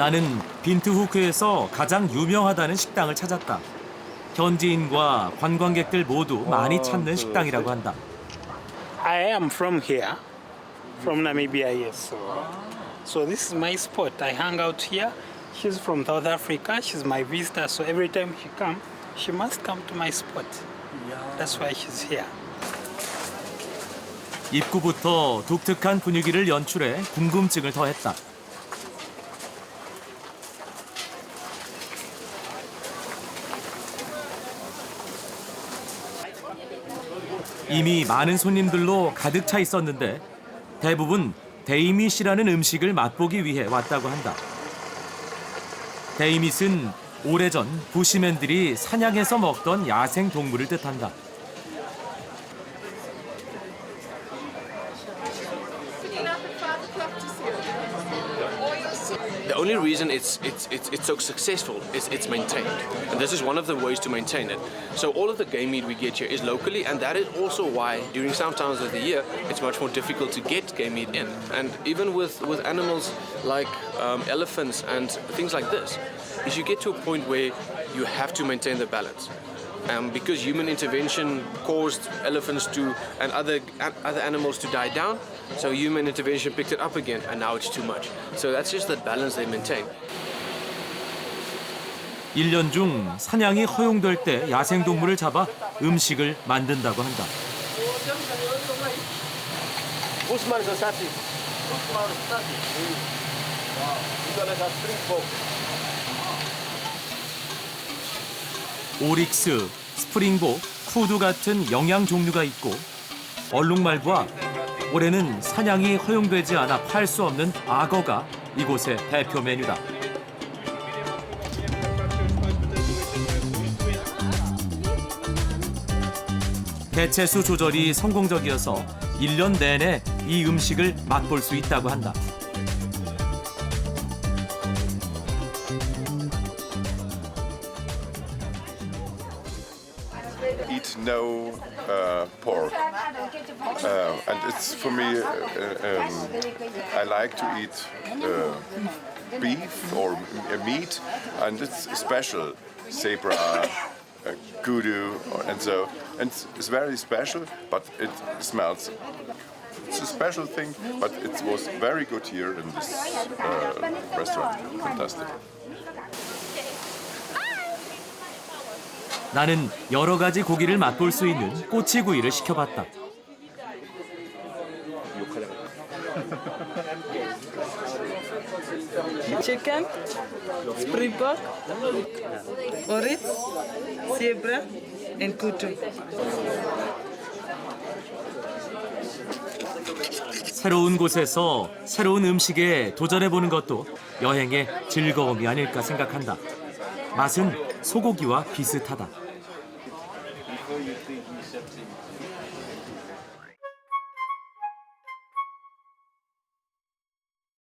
나는 빈트후크에서 가장 유명하다는 식당을 찾았다. 현지인과 관광객들 모두 많이 찾는 식당이라고 한다. I am from here, from Namibia, yes. So, so this is my spot. I hang out here. She's from South Africa. She's my visitor. So every time she come, she must come to my spot. That's why she's here. 입구부터 독특한 분위기를 연출해 궁금증을 더했다. 이미 많은 손님들로 가득 차 있었는데 대부분 데이밋이라는 음식을 맛보기 위해 왔다고 한다. 데이밋은 오래전 부시맨들이 사냥해서 먹던 야생 동물을 뜻한다. The only reason it's, it's, it's, it's so successful is it's maintained. And this is one of the ways to maintain it. So all of the game meat we get here is locally, and that is also why during some times of the year it's much more difficult to get game meat in. And even with, with animals like um, elephants and things like this, is you get to a point where you have to maintain the balance. Um, because human intervention caused elephants to and other a- other animals to die down, so human intervention picked it up again, and now it's too much. So that's just the balance they maintain. 1년 중 사냥이 허용될 때 야생동물을 잡아 음식을 만든다고 한다. 오릭스, 스프링복, 푸드 같은 영양 종류가 있고 얼룩말과 올해는 사냥이 허용되지 않아 팔 수 없는 악어가 이곳의 대표 메뉴다. 개체수 조절이 성공적이어서 1년 내내 이 음식을 맛볼 수 있다고 한다. No uh, pork. Uh, and it's for me, uh, uh, um, I like to eat uh, beef or meat, and it's special. Zebra, uh, kudu, and so. And it's, it's very special, but it smells. It's a special thing, but it was very good here in this uh, restaurant. Fantastic. 나는 여러 가지 고기를 맛볼 수 있는 꼬치구이를 시켜봤다. chicken, springbok, oryx, zebra, and kutu. 새로운 곳에서 새로운 음식에 도전해보는 것도 여행의 즐거움이 아닐까 생각한다. 맛은 소고기와 비슷하다. maîtrise, mais